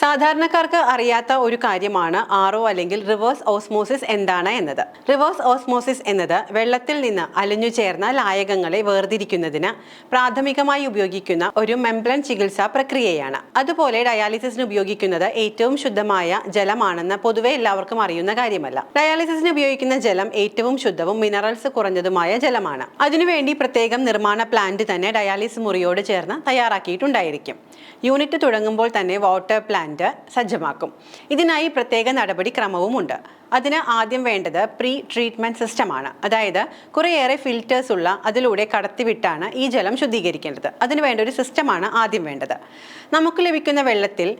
സാധാരണക്കാർക്ക് അറിയാത്ത ഒരു കാര്യമാണ് ആറോ അല്ലെങ്കിൽ റിവേഴ്സ് ഓസ്മോസിസ് എന്താണ് എന്നത്. റിവേഴ്സ് ഓസ്മോസിസ് എന്നത് വെള്ളത്തിൽ നിന്ന് അലിഞ്ഞു ചേർന്ന ലായകങ്ങളെ വേർതിരിക്കുന്നതിന് പ്രാഥമികമായി ഉപയോഗിക്കുന്ന ഒരു മെംബ്രൻ ചികിത്സാ പ്രക്രിയയാണ്. അതുപോലെ ഡയാലിസിസിന് ഉപയോഗിക്കുന്നത് ഏറ്റവും ശുദ്ധമായ ജലമാണെന്ന് പൊതുവെ എല്ലാവർക്കും അറിയുന്ന കാര്യമല്ല. ഡയാലിസിസിന് ഉപയോഗിക്കുന്ന ജലം ഏറ്റവും ശുദ്ധവും മിനറൽസ് കുറഞ്ഞതുമായ ജലമാണ്. അതിനുവേണ്ടി പ്രത്യേകം നിർമ്മാണ പ്ലാന്റ് തന്നെ ഡയാലിസിസ് മുറിയോട് ചേർന്ന് തയ്യാറാക്കിയിട്ടുണ്ടായിരിക്കും. യൂണിറ്റ് തുടങ്ങുമ്പോൾ തന്നെ വാട്ടർ പ്ലാന്റ് സജ്ജമാക്കും. ഇതിനായി പ്രത്യേക നടപടിക്രമവുമുണ്ട് അതിന് ആദ്യം വേണ്ടത് പ്രീ ട്രീറ്റ്മെന്റ് സിസ്റ്റമാണ് അതായത് കുറേയേറെ ഫിൽറ്റേഴ്സ് ഉള്ള അതിലൂടെ കടത്തിവിട്ടാണ് ഈ ജലം ശുദ്ധീകരിക്കേണ്ടത്. അതിന് വേണ്ട ഒരു സിസ്റ്റമാണ് ആദ്യം വേണ്ടത്. നമുക്ക് ലഭിക്കുന്ന വെള്ളത്തിൽ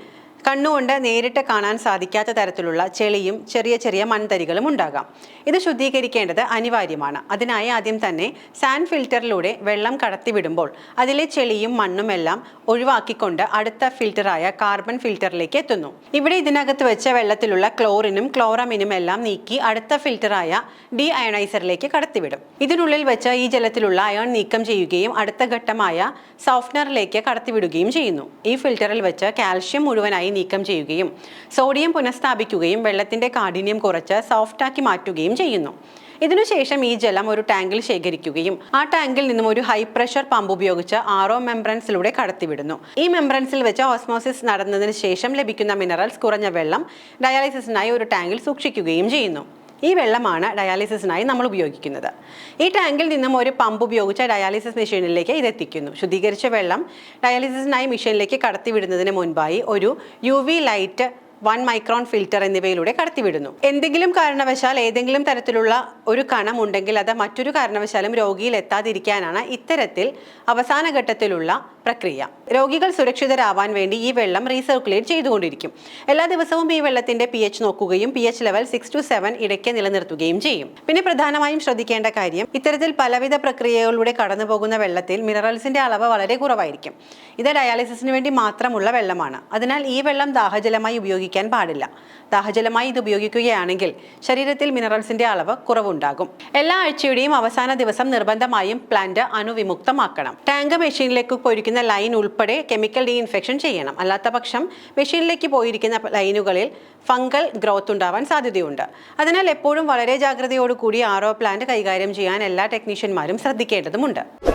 കണ്ണുകൊണ്ട് നേരിട്ട് കാണാൻ സാധിക്കാത്ത തരത്തിലുള്ള ചെളിയും ചെറിയ ചെറിയ മൺതരികളും ഉണ്ടാകാം. ഇത് ശുദ്ധീകരിക്കേണ്ടത് അനിവാര്യമാണ്. അതിനായി ആദ്യം തന്നെ സാൻഡ് ഫിൽറ്ററിലൂടെ വെള്ളം കടത്തിവിടുമ്പോൾ അതിലെ ചെളിയും മണ്ണും എല്ലാം ഒഴിവാക്കിക്കൊണ്ട് അടുത്ത ഫിൽറ്ററായ കാർബൺ ഫിൽറ്ററിലേക്ക് എത്തുന്നു. ഇവിടെ ഇതിനകത്ത് വെച്ച വെള്ളത്തിലുള്ള ക്ലോറിനും ക്ലോറമിനും എല്ലാം നീക്കി അടുത്ത ഫിൽറ്ററായ ഡി അയണൈസറിലേക്ക് കടത്തിവിടും. ഇതിനുള്ളിൽ വെച്ച ഈ ജലത്തിലുള്ള അയൺ നീക്കം ചെയ്യുകയും അടുത്ത ഘട്ടമായ സോഫ്റ്റ്നറിലേക്ക് കടത്തിവിടുകയും ചെയ്യുന്നു. ഈ ഫിൽറ്ററിൽ വെച്ച് കാൽഷ്യം മുഴുവനായി നീക്കം ചെയ്യുകയും സോഡിയം പുനഃസ്ഥാപിക്കുകയും വെള്ളത്തിന്റെ കാഠിന്യം കുറച്ച് സോഫ്റ്റാക്കി മാറ്റുകയും ചെയ്യുന്നു. ഇതിനുശേഷം ഈ ജലം ഒരു ടാങ്കിൽ ശേഖരിക്കുകയും ആ ടാങ്കിൽ നിന്നും ഒരു ഹൈ പ്രഷർ പമ്പ് ഉപയോഗിച്ച് ആറോ മെംബ്രൻസിലൂടെ കടത്തിവിടുന്നു. ഈ മെംബ്രൻസിൽ വെച്ച് ഓസ്മോസിസ് നടന്നതിന് ശേഷം ലഭിക്കുന്ന മിനറൽസ് കുറഞ്ഞ വെള്ളം ഡയാലിസിസിനായി ഒരു ടാങ്കിൽ സൂക്ഷിക്കുകയും ചെയ്യുന്നു. ഈ വെള്ളമാണ് ഡയാലിസിസിനായി നമ്മൾ ഉപയോഗിക്കുന്നത്. ഈ ടാങ്കിൽ നിന്നും ഒരു പമ്പ് ഉപയോഗിച്ച് ഡയാലിസിസ് മെഷീനിലേക്ക് ഇത് എത്തിക്കുന്നു. ശുദ്ധീകരിച്ച വെള്ളം ഡയാലിസിസിനായി മെഷീനിലേക്ക് കടത്തിവിടുന്നതിന് മുൻപായി ഒരു U light one micron filter എന്നിവയിലൂടെ കടത്തിവിടുന്നു. എന്തെങ്കിലും കാരണവശാൽ ഏതെങ്കിലും തരത്തിലുള്ള ഒരു കണം ഉണ്ടെങ്കിൽ അത് മറ്റൊരു കാരണവശാലും രോഗിയിൽ എത്താതിരിക്കാനാണ് ഇത്തരത്തിൽ അവസാന ഘട്ടത്തിലുള്ള പ്രക്രിയ. രോഗികൾ സുരക്ഷിതരാവാൻ വേണ്ടി ഈ വെള്ളം റീസർക്കുലേറ്റ് ചെയ്തുകൊണ്ടിരിക്കും. എല്ലാ ദിവസവും ഈ വെള്ളത്തിന്റെ പി എച്ച് നോക്കുകയും P H level six to seven ഇടയ്ക്ക് നിലനിർത്തുകയും ചെയ്യും. പിന്നെ പ്രധാനമായും ശ്രദ്ധിക്കേണ്ട കാര്യം ഇത്തരത്തിൽ പലവിധ പ്രക്രിയകളിലൂടെ കടന്നുപോകുന്ന വെള്ളത്തിൽ മിനറൽസിന്റെ അളവ് വളരെ കുറവായിരിക്കും. ഇത് ഡയാലിസിസിന് വേണ്ടി മാത്രമുള്ള വെള്ളമാണ്. അതിനാൽ ഈ വെള്ളം ദാഹജലമായി ഉപയോഗിക്കാൻ പാടില്ല. ദാഹജലമായി ഇത് ഉപയോഗിക്കുകയാണെങ്കിൽ ശരീരത്തിൽ മിനറൽസിന്റെ അളവ് കുറവുണ്ടാകും. എല്ലാ ആഴ്ചയുടെയും അവസാന ദിവസം നിർബന്ധമായും പ്ലാന്റ് അണുവിമുക്തമാക്കണം. ടാങ്ക് മെഷീനിലേക്ക് പോയിരിക്കുന്ന ലൈൻ ഉൾപ്പെടെ കെമിക്കൽ ഡീ ഇൻഫെക്ഷൻ ചെയ്യണം. അല്ലാത്ത പക്ഷം മെഷീനിലേക്ക് പോയിരിക്കുന്ന ലൈനുകളിൽ ഫംഗൽ ഗ്രോത്ത് ഉണ്ടാവാൻ സാധ്യതയുണ്ട്. അതിനാൽ എപ്പോഴും വളരെ ജാഗ്രതയോടുകൂടി ആറോ പ്ലാന്റ് കൈകാര്യം ചെയ്യാൻ എല്ലാ ടെക്നീഷ്യന്മാരും ശ്രദ്ധിക്കേണ്ടതുണ്ട്